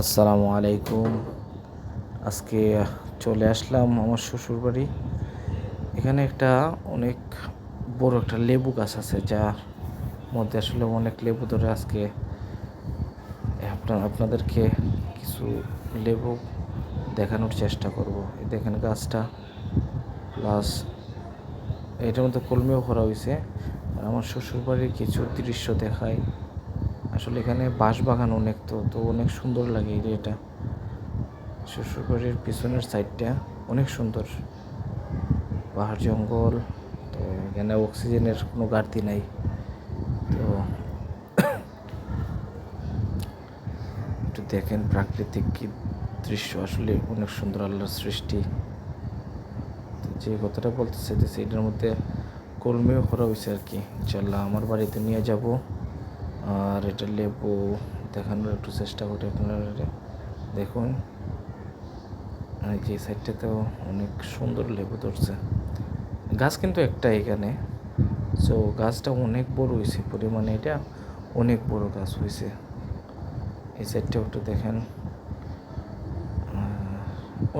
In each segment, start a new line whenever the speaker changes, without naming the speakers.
আসসালামু আলাইকুম। আজকে চলে আসলাম আমার শ্বশুর বাড়ি এখানে একটা অনেক বড় একটা লেবু গাছ আছে, যার মধ্যে আসলে অনেক লেবু ধরে আজকে। আপনার, আপনাদেরকে কিছু লেবু দেখানোর চেষ্টা করব। এই দেখেন গাছটা। প্লাস এটার মধ্যে কলমেও করা হয়েছে আর আমার শ্বশুর বাড়ির কিছু দৃশ্য দেখায় আসলে এখানে বাঁশ বাগান অনেক তো তো অনেক সুন্দর লাগে এটা। শ্বশুরবাড়ির পিছনের সাইডটা অনেক সুন্দর। পাহাড় জঙ্গল, তো এখানে অক্সিজেনের কোনো ঘাটতি নাই। তো একটু দেখেন প্রাকৃতিক কি দৃশ্য, আসলে অনেক সুন্দর আল্লাহর সৃষ্টি। যে কথাটা বলতে চাইতেছি এটার মধ্যে কলমেও করা হয়েছে আর কি। ইনশাল্লাহ আমার বাড়িতে নিয়ে যাব। আর এটা লেবু, দেখানোর একটু চেষ্টা করি আপনারা দেখুন আর যে সাইডটাতেও অনেক সুন্দর লেবু ধরছে। গাছ কিন্তু একটা এখানে। সো গাছটা অনেক বড় হয়েছে, পরিমাণে এটা অনেক বড় গাছ হয়েছে। এই সাইডটাও একটু দেখেন।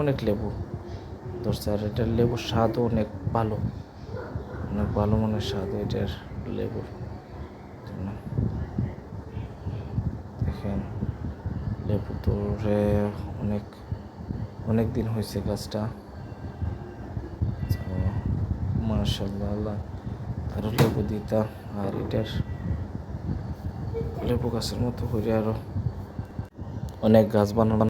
অনেক লেবু ধরছে, আর এটার লেবুর স্বাদও অনেক ভালো। অনেক ভালো মানের স্বাদ এটার লেবুর জন্য। দেখেন লেবু তোরে অনেক অনেক দিন হয়েছে গাছটা। মার্শাল্লাহ আরও লেবু দিতা, আর এটার লেবু গাছের মতো করে আরও অনেক গাছ বানানো